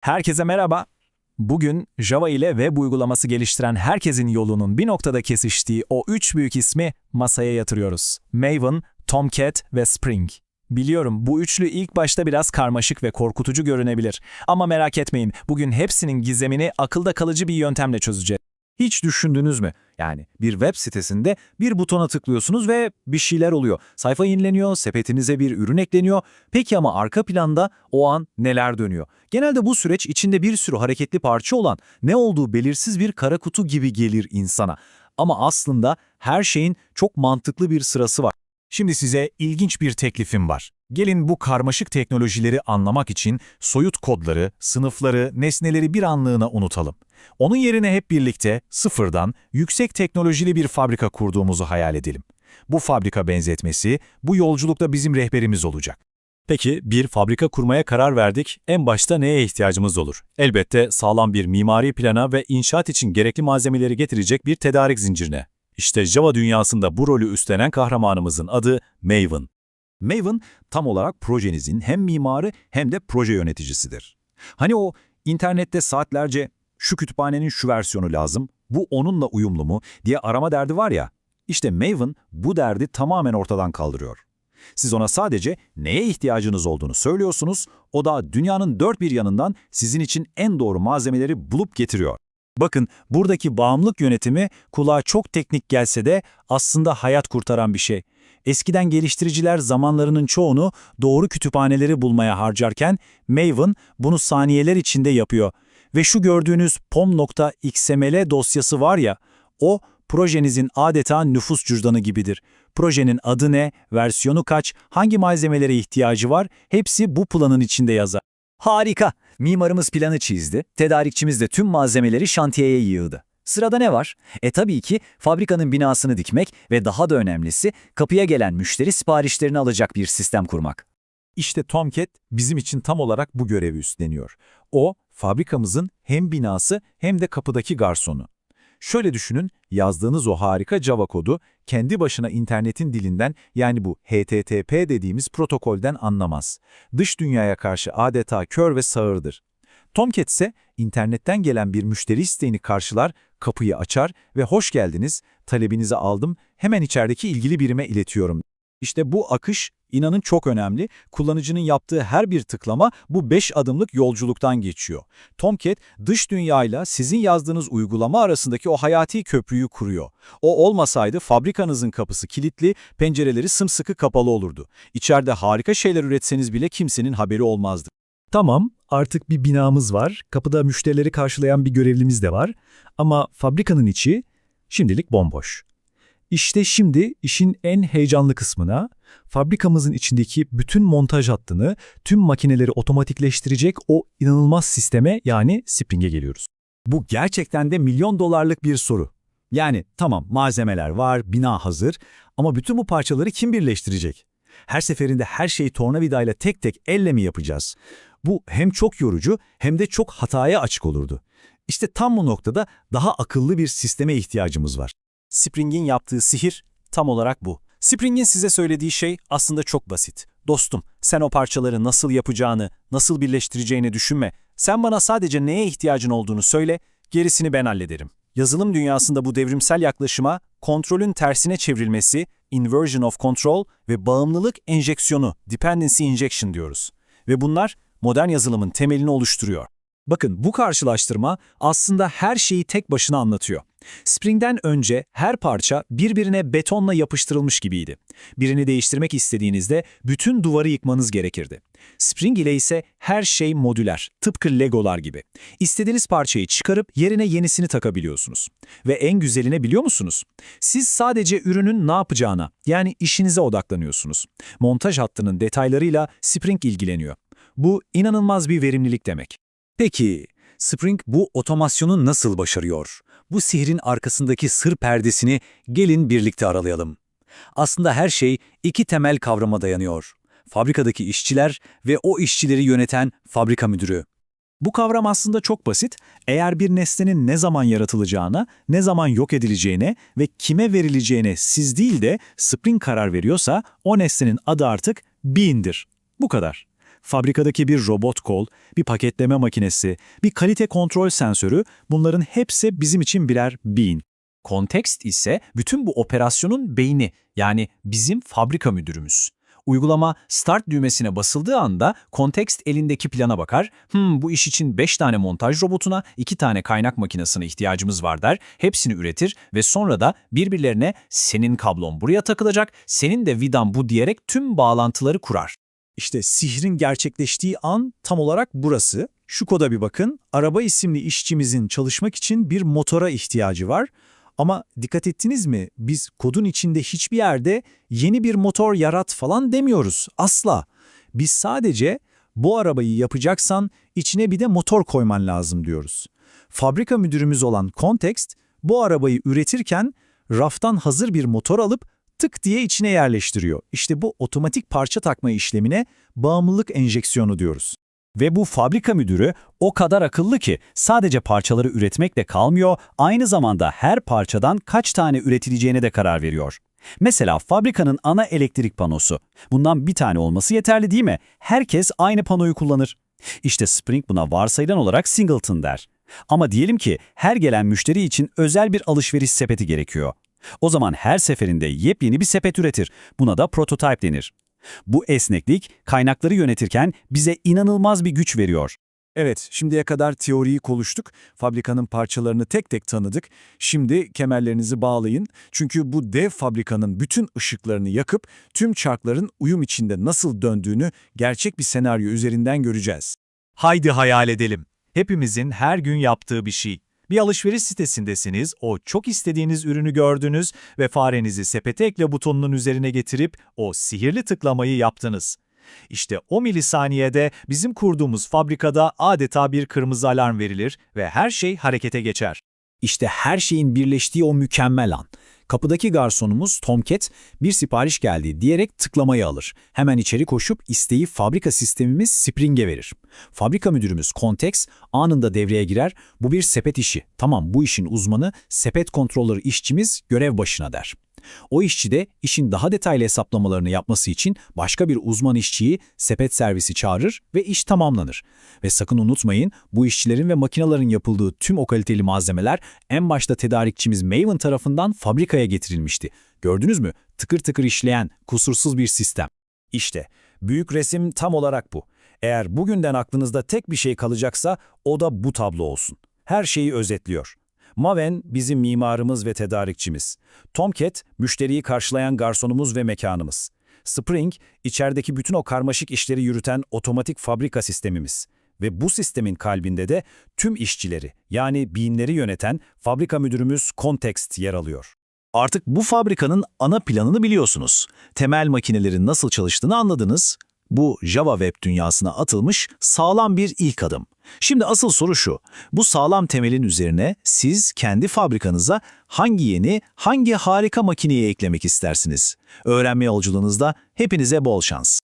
Herkese merhaba. Bugün Java ile web uygulaması geliştiren herkesin yolunun bir noktada kesiştiği o üç büyük ismi masaya yatırıyoruz. Maven, Tomcat ve Spring. Biliyorum bu üçlü ilk başta biraz karmaşık ve korkutucu görünebilir. Ama merak etmeyin bugün hepsinin gizemini akılda kalıcı bir yöntemle çözeceğiz. Hiç düşündünüz mü? Yani bir web sitesinde bir butona tıklıyorsunuz ve bir şeyler oluyor. Sayfa yenileniyor, sepetinize bir ürün ekleniyor. Peki ama arka planda o an neler dönüyor? Genelde bu süreç içinde bir sürü hareketli parça olan, ne olduğu belirsiz bir kara kutu gibi gelir insana. Ama aslında her şeyin çok mantıklı bir sırası var. Şimdi size ilginç bir teklifim var. Gelin bu karmaşık teknolojileri anlamak için soyut kodları, sınıfları, nesneleri bir anlığına unutalım. Onun yerine hep birlikte sıfırdan yüksek teknolojili bir fabrika kurduğumuzu hayal edelim. Bu fabrika benzetmesi bu yolculukta bizim rehberimiz olacak. Peki bir fabrika kurmaya karar verdik. En başta neye ihtiyacımız olur? Elbette sağlam bir mimari plana ve inşaat için gerekli malzemeleri getirecek bir tedarik zincirine. İşte Java dünyasında bu rolü üstlenen kahramanımızın adı Maven. Maven tam olarak projenizin hem mimarı hem de proje yöneticisidir. Hani o internette saatlerce şu kütüphanenin şu versiyonu lazım, bu onunla uyumlu mu diye arama derdi var ya, işte Maven bu derdi tamamen ortadan kaldırıyor. Siz ona sadece neye ihtiyacınız olduğunu söylüyorsunuz, o da dünyanın dört bir yanından sizin için en doğru malzemeleri bulup getiriyor. Bakın buradaki bağımlılık yönetimi kulağa çok teknik gelse de aslında hayat kurtaran bir şey. Eskiden geliştiriciler zamanlarının çoğunu doğru kütüphaneleri bulmaya harcarken Maven bunu saniyeler içinde yapıyor. Ve şu gördüğünüz pom.xml dosyası var ya, o projenizin adeta nüfus cüzdanı gibidir. Projenin adı ne, versiyonu kaç, hangi malzemelere ihtiyacı var hepsi bu planın içinde yazar. Harika. Mimarımız planı çizdi, tedarikçimiz de tüm malzemeleri şantiyeye yığdı. Sırada ne var? E tabii ki fabrikanın binasını dikmek ve daha da önemlisi kapıya gelen müşteri siparişlerini alacak bir sistem kurmak. İşte Tomcat bizim için tam olarak bu görevi üstleniyor. O, fabrikamızın hem binası hem de kapıdaki garsonu. Şöyle düşünün, yazdığınız o harika Java kodu kendi başına internetin dilinden yani bu HTTP dediğimiz protokolden anlamaz. Dış dünyaya karşı adeta kör ve sağırdır. Tomcat ise internetten gelen bir müşteri isteğini karşılar, kapıyı açar ve hoş geldiniz, talebinizi aldım, hemen içerideki ilgili birime iletiyorum. İşte bu akış inanın çok önemli. Kullanıcının yaptığı her bir tıklama bu 5 adımlık yolculuktan geçiyor. Tomcat dış dünyayla sizin yazdığınız uygulama arasındaki o hayati köprüyü kuruyor. O olmasaydı fabrikanızın kapısı kilitli, pencereleri sımsıkı kapalı olurdu. İçeride harika şeyler üretseniz bile kimsenin haberi olmazdı. Tamam, artık bir binamız var, kapıda müşterileri karşılayan bir görevlimiz de var ama fabrikanın içi şimdilik bomboş. İşte şimdi işin en heyecanlı kısmına, fabrikamızın içindeki bütün montaj hattını, tüm makineleri otomatikleştirecek o inanılmaz sisteme yani Spring'e geliyoruz. Bu gerçekten de milyon dolarlık bir soru. Yani tamam malzemeler var, bina hazır ama bütün bu parçaları kim birleştirecek? Her seferinde her şeyi tornavidayla tek tek elle mi yapacağız? Bu hem çok yorucu hem de çok hataya açık olurdu. İşte tam bu noktada daha akıllı bir sisteme ihtiyacımız var. Spring'in yaptığı sihir tam olarak bu. Spring'in size söylediği şey aslında çok basit. Dostum, sen o parçaları nasıl yapacağını, nasıl birleştireceğini düşünme. Sen bana sadece neye ihtiyacın olduğunu söyle, gerisini ben hallederim. Yazılım dünyasında bu devrimsel yaklaşıma kontrolün tersine çevrilmesi, inversion of control ve bağımlılık enjeksiyonu, dependency injection diyoruz. Ve bunlar modern yazılımın temelini oluşturuyor. Bakın bu karşılaştırma aslında her şeyi tek başına anlatıyor. Spring'den önce her parça birbirine betonla yapıştırılmış gibiydi. Birini değiştirmek istediğinizde bütün duvarı yıkmanız gerekirdi. Spring ile ise her şey modüler, tıpkı legolar gibi. İstediğiniz parçayı çıkarıp yerine yenisini takabiliyorsunuz. Ve en güzeline biliyor musunuz? Siz sadece ürünün ne yapacağına, yani işinize odaklanıyorsunuz. Montaj hattının detaylarıyla Spring ilgileniyor. Bu inanılmaz bir verimlilik demek. Peki, Spring bu otomasyonu nasıl başarıyor? Bu sihrin arkasındaki sır perdesini gelin birlikte aralayalım. Aslında her şey iki temel kavrama dayanıyor. Fabrikadaki işçiler ve o işçileri yöneten fabrika müdürü. Bu kavram aslında çok basit. Eğer bir nesnenin ne zaman yaratılacağına, ne zaman yok edileceğine ve kime verileceğine siz değil de Spring karar veriyorsa o nesnenin adı artık Bean'dir. Bu kadar. Fabrikadaki bir robot kol, bir paketleme makinesi, bir kalite kontrol sensörü bunların hepsi bizim için birer bean. Kontekst ise bütün bu operasyonun beyni yani bizim fabrika müdürümüz. Uygulama start düğmesine basıldığı anda kontekst elindeki plana bakar. Hmm, bu iş için 5 tane montaj robotuna, 2 tane kaynak makinesine ihtiyacımız var der. Hepsini üretir ve sonra da birbirlerine senin kablon buraya takılacak, senin de vidan bu diyerek tüm bağlantıları kurar. İşte sihrin gerçekleştiği an tam olarak burası. Şu koda bir bakın. Araba isimli işçimizin çalışmak için bir motora ihtiyacı var. Ama dikkat ettiniz mi? Biz kodun içinde hiçbir yerde yeni bir motor yarat falan demiyoruz. Asla. Biz sadece bu arabayı yapacaksan içine bir de motor koyman lazım diyoruz. Fabrika müdürümüz olan Context bu arabayı üretirken raftan hazır bir motor alıp tık diye içine yerleştiriyor. İşte bu otomatik parça takma işlemine bağımlılık enjeksiyonu diyoruz. Ve bu fabrika müdürü o kadar akıllı ki sadece parçaları üretmekle kalmıyor, aynı zamanda her parçadan kaç tane üretileceğine de karar veriyor. Mesela fabrikanın ana elektrik panosu. Bundan bir tane olması yeterli değil mi? Herkes aynı panoyu kullanır. İşte Spring buna varsayılan olarak singleton der. Ama diyelim ki her gelen müşteri için özel bir alışveriş sepeti gerekiyor. O zaman her seferinde yepyeni bir sepet üretir. Buna da prototype denir. Bu esneklik kaynakları yönetirken bize inanılmaz bir güç veriyor. Evet, şimdiye kadar teoriyi konuştuk, fabrikanın parçalarını tek tek tanıdık. Şimdi kemerlerinizi bağlayın çünkü bu dev fabrikanın bütün ışıklarını yakıp tüm çarkların uyum içinde nasıl döndüğünü gerçek bir senaryo üzerinden göreceğiz. Haydi hayal edelim. Hepimizin her gün yaptığı bir şey. Bir alışveriş sitesindesiniz, o çok istediğiniz ürünü gördünüz ve farenizi sepete ekle butonunun üzerine getirip o sihirli tıklamayı yaptınız. İşte o milisaniyede bizim kurduğumuz fabrikada adeta bir kırmızı alarm verilir ve her şey harekete geçer. İşte her şeyin birleştiği o mükemmel an. Kapıdaki garsonumuz Tomcat bir sipariş geldi diyerek tıklamayı alır. Hemen içeri koşup isteği fabrika sistemimiz Spring'e verir. Fabrika müdürümüz Contex anında devreye girer. Bu bir sepet işi. Tamam bu işin uzmanı sepet kontrolörü işçimiz görev başına der. O işçi de işin daha detaylı hesaplamalarını yapması için başka bir uzman işçiyi sepet servisi çağırır ve iş tamamlanır. Ve sakın unutmayın bu işçilerin ve makinelerin yapıldığı tüm o kaliteli malzemeler en başta tedarikçimiz Maven tarafından fabrikaya getirilmişti. Gördünüz mü? Tıkır tıkır işleyen, kusursuz bir sistem. İşte büyük resim tam olarak bu. Eğer bugünden aklınızda tek bir şey kalacaksa o da bu tablo olsun. Her şeyi özetliyor. Maven bizim mimarımız ve tedarikçimiz. Tomcat, müşteriyi karşılayan garsonumuz ve mekanımız. Spring, içerideki bütün o karmaşık işleri yürüten otomatik fabrika sistemimiz. Ve bu sistemin kalbinde de tüm işçileri, yani binleri yöneten fabrika müdürümüz Context yer alıyor. Artık bu fabrikanın ana planını biliyorsunuz. Temel makinelerin nasıl çalıştığını anladınız. Bu Java Web dünyasına atılmış sağlam bir ilk adım. Şimdi asıl soru şu, bu sağlam temelin üzerine siz kendi fabrikanıza hangi yeni, hangi harika makineyi eklemek istersiniz? Öğrenme yolculuğunuzda hepinize bol şans.